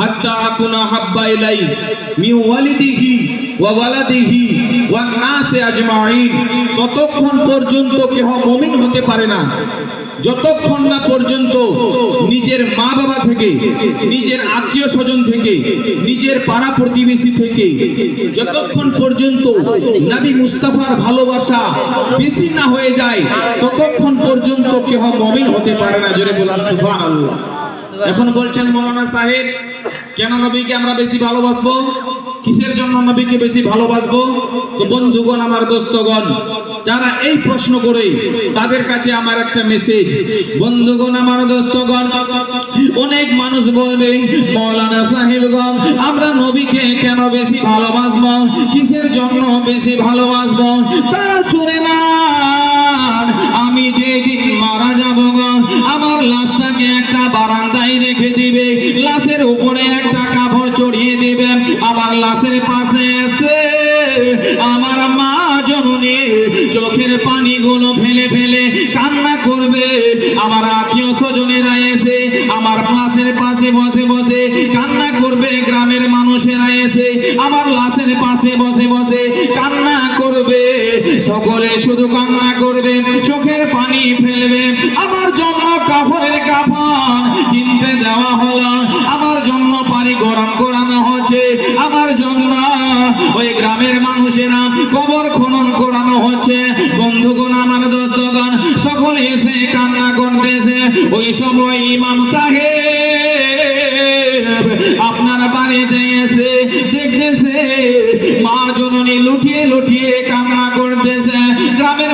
হাত্তা আকুনা হাব্বা ইলাই মি ওয়ালিদিহি ওয়া ওয়ালাদিহি ওয়ান ততক্ষণ পর্যন্ত কেহ মুমিন হতে পারে না। যতক্ষণ না পর্যন্ত নিজের মা বাবা থেকে, নিজের আত্মীয় স্বজন থেকে, নিজের পাড়া প্রতিবেশী থেকে, যতক্ষণ পর্যন্ত নবী মুস্তাফার ভালোবাসা বেশি না হয়ে যায়, ততক্ষণ পর্যন্ত কেহ মমিন হতে পারে না। জোরে বলার সুবহান আল্লাহ এখন বলছেন মৌলানা সাহেব, কেন নবীকে আমরা বেশি ভালোবাসবো? কিসের জন্য নবীকে বেশি ভালোবাসবো? তো বন্ধুগণ, আমার দোস্তগণ, যারা এই প্রশ্ন করে, তাদের কাছে আমার একটা মেসেজ বন্ধুগণ, আমার দোস্তগণ, অনেক মানুষ বলবে মৌলানা সাহেবগণ, আমরা নবীকে কেন বেশি ভালোবাসবো? কিসের জন্য বেশি ভালোবাসবো? তা শুনে না। আমি যেদিন মারা যাব আমার লাশটাকে একটা বারান্দায় রেখে দিবে। লাশের উপরে একটা কাপড় চড়িয়ে দিবে। আমার লাশের পাশে এসে আমার মা জননী চোখের পানিগুলো ফেলে ফেলে কান্না করবে। আমার আত্মীয় স্বজনেরা এসে আমার লাশের পাশে বসে বসে কান্না করবে। গ্রামের মানুষেরা এসে আমার লাশের পাশে বসে বসে কান্না করবে। সকলে শুধু কান্না করবে, চোখের পানি ফেলবে। আমার জন্য কাফনের কাফন কিনতে দেওয়া হলো। আমার জন্য পানি গরম করানো হচ্ছে। আমার জন্য ওই গ্রামের মানুষেরা কবর খনন করানো হচ্ছে। বন্ধুগণ, আমার দোস্তগণ, সকলে এসে কান্না করতেছে। ওই সময় ইমাম সাহেব আপনার বাড়িতে এসে দেখতেছে, মা জননী লুটিয়ে লুটিয়ে কান্না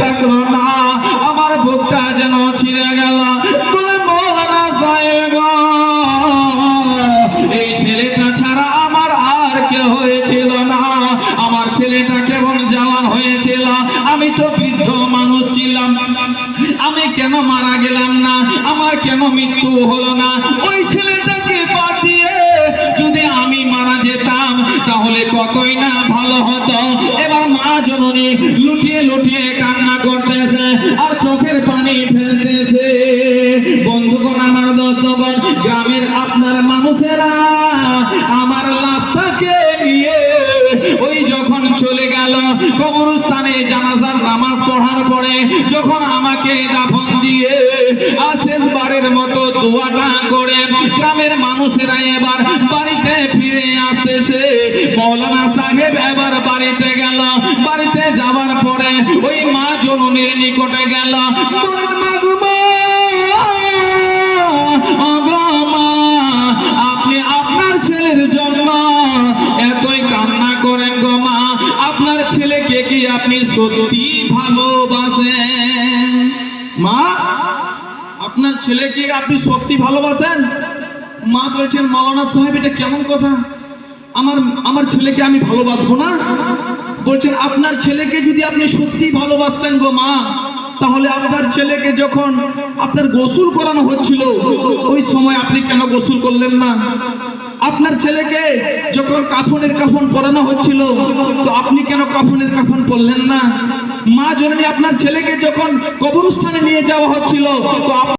থাকল না, আমার বুকটা যেন ছিঁড়ে গেল। এই ছেলেটা ছাড়া আমার আর কে হয়েছিল না। আমার ছেলেটা কেমন জওয়ান হয়েছিল। আমি তো বৃদ্ধ মানুষ ছিলাম। আমি কেন মারা গেলাম না? আমার কেন মৃত্যু হলো না? ওই ছেলেটাকে বাদ দিয়ে যদি আমি মারা যেতাম, তাহলে কতই না ভালো হতো। মা জননী লুটিয়ে লুটিয়ে কান্না করতেছে আর চোখের পানি ফেলতেছে। বন্ধুগণ, আমার দোস্তগণ, গ্রামের আপনার মানুষেরা আমার লাশটাকে নিয়ে ওই যখন চলে গেল, কবরস্থানে জানাজার নামাজ পড়ার পরে যখন আমাকে দাফন দিয়ে শেষবারের মতো দোয়াটা করে গ্রামের মানুষেরা এবার বাড়িতে ফিরে আসতেছে। মৌলানা সাহেব এবার বাড়িতে গেল বাড়িতে যাওয়ার পরে ওই মা জননীর নিকটে গেল। বলেন মা, গো মা, আপনি আপনার ছেলের জন্য এতই কান্না করেন গো মা। আপনার ছেলেকে কি আপনি সত্যি ভালোবাসেন? মা আপনার ছেলেকে আপনি সত্যি ভালোবাসেন? মা বলছেন মৌলানা সাহেব এটা কেমন কথা? আমার আমার ছেলেকে আমি ভালোবাসবো না? বলছেন, আপনার ছেলেকে যদি আপনি সত্যি ভালোবাসতেন গো মা, তাহলে আপনার ছেলেকে যখন আপনার গোসল করানো হচ্ছিল, ওই সময় আপনি কেন গোসল করলেন না? আপনার ছেলেকে যখন কাফনের কাফন পরানো হচ্ছিল, তো আপনি কেন কাফনের কাফন পরলেন না? মা জননী, আপনার ছেলেকে যখন কবরস্থানে নিয়ে যাওয়া হচ্ছিল, তো